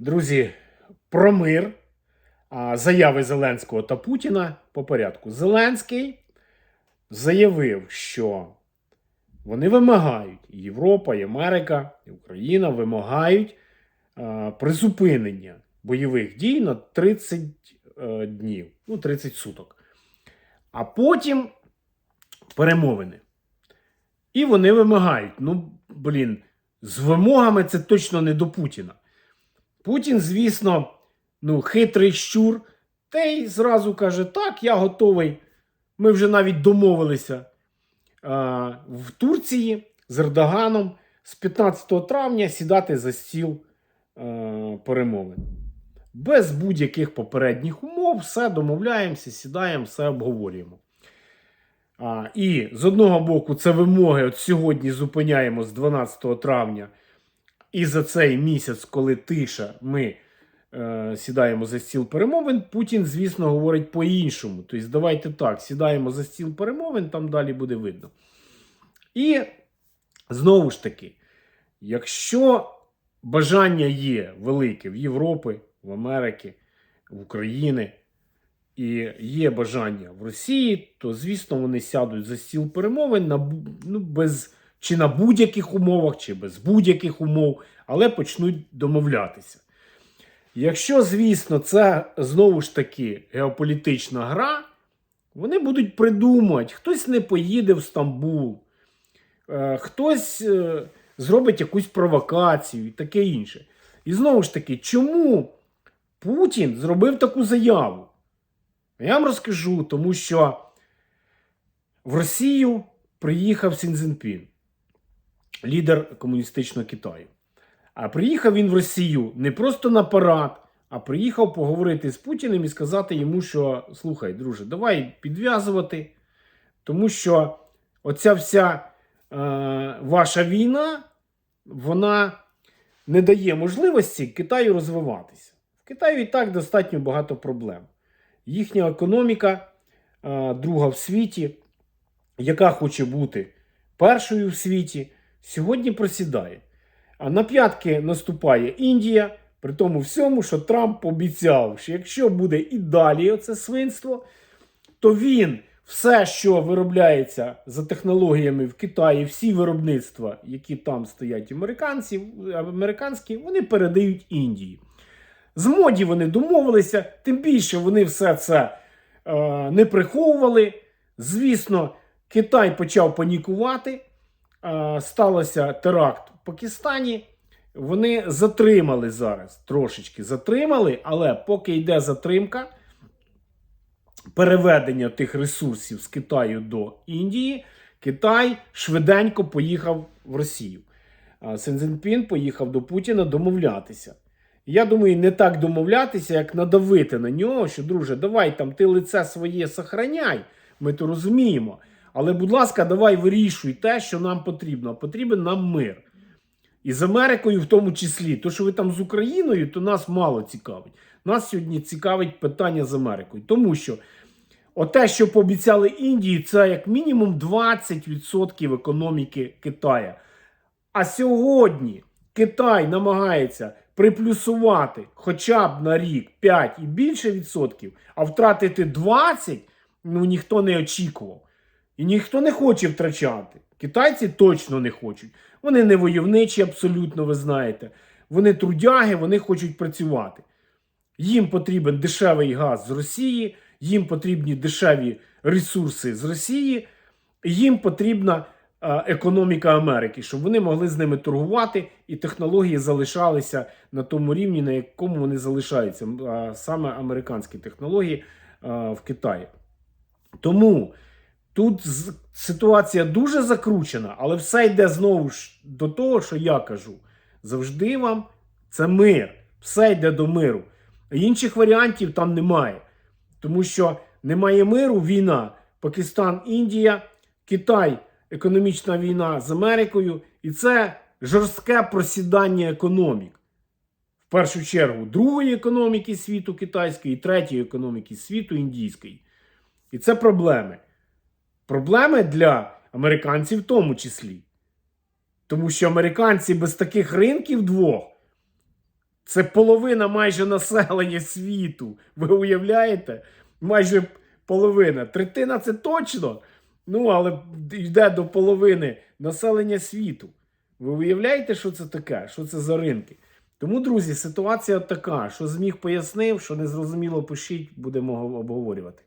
Друзі, про мир. Заяви Зеленського та Путіна по порядку. Зеленський заявив, що вони вимагають, і Європа, і Америка, і Україна вимагають призупинення бойових дій на 30 е, днів, ну 30 суток. А потім перемовини. І вони вимагають. Ну, блін, з вимогами це точно не до Путіна. Путін, звісно, ну, хитрий щур, та й зразу каже: так, я готовий. Ми вже навіть домовилися а, в Турції з Ердоганом з 15 травня сідати за стіл а, перемовин. Без будь-яких попередніх умов, все домовляємося, сідаємо, все обговорюємо. А, і з одного боку, це вимоги. От сьогодні зупиняємо з 12 травня. І за цей місяць, коли тиша, ми е, сідаємо за стіл перемовин. Путін, звісно, говорить по-іншому. Тобто, давайте так, сідаємо за стіл перемовин, там далі буде видно. І знову ж таки, якщо бажання є велике в Європи, в Америки, в України, і є бажання в Росії, то звісно вони сядуть за стіл перемовин на ну, без чи на будь-яких умовах, чи без будь-яких умов, але почнуть домовлятися. Якщо, звісно, це знову ж таки геополітична гра, вони будуть придумувати, хтось не поїде в Стамбул, е, хтось е, зробить якусь провокацію і таке інше. І знову ж таки, чому Путін зробив таку заяву? Я вам розкажу, тому що в Росію приїхав Сінзінпін, лідер комуністичного Китаю. А приїхав він в Росію не просто на парад, а приїхав поговорити з Путіним і сказати йому, що слухай, друже, давай підв'язувати, тому що оця вся е, ваша війна, вона не дає можливості Китаю розвиватися. В Китаю і так достатньо багато проблем. Їхня економіка, е, друга в світі, яка хоче бути першою в світі, сьогодні просідає. А на п'ятки наступає Індія, при тому всьому, що Трамп обіцяв, що якщо буде і далі оце свинство, то він все, що виробляється за технологіями в Китаї, всі виробництва, які там стоять американці, американські, вони передають Індії. З моді вони домовилися, тим більше вони все це е, не приховували. Звісно, Китай почав панікувати. Е, сталося теракт в Пакистані. Вони затримали зараз, трошечки затримали, але поки йде затримка переведення тих ресурсів з Китаю до Індії, Китай швиденько поїхав в Росію. А Сензенпін поїхав до Путіна домовлятися. Я думаю, не так домовлятися, як надавити на нього, що, друже, давай там ти лице своє сохраняй, ми то розуміємо. Але, будь ласка, давай вирішуй те, що нам потрібно. Потрібен нам мир. І з Америкою в тому числі. То, що ви там з Україною, то нас мало цікавить. Нас сьогодні цікавить питання з Америкою. Тому що оте, що пообіцяли Індії, це як мінімум 20% економіки Китая. А сьогодні Китай намагається приплюсувати хоча б на рік 5 і більше відсотків, а втратити 20 ну ніхто не очікував. І ніхто не хоче втрачати. Китайці точно не хочуть. Вони не войовничі, абсолютно, ви знаєте. Вони трудяги, вони хочуть працювати. Їм потрібен дешевий газ з Росії, їм потрібні дешеві ресурси з Росії, їм потрібна економіка Америки, щоб вони могли з ними торгувати, і технології залишалися на тому рівні, на якому вони залишаються, саме американські технології в Китаї. Тому тут ситуація дуже закручена, але все йде знову ж до того, що я кажу. Завжди вам це мир. Все йде до миру. Інших варіантів там немає. Тому що немає миру, війна. Пакистан, Індія, Китай, економічна війна з Америкою. І це жорстке просідання економік. В першу чергу, другої економіки світу китайської, і третьої економіки світу індійської. І це проблеми. Проблеми для американців в тому числі. Тому що американці без таких ринків двох Це половина майже населення світу. Ви уявляєте? Майже половина. Третина це точно. Ну, але йде до половини населення світу. Ви уявляєте, що це таке? Що це за ринки? Тому, друзі, ситуація така, що зміг пояснив, що не зрозуміло, пишіть, будемо обговорювати.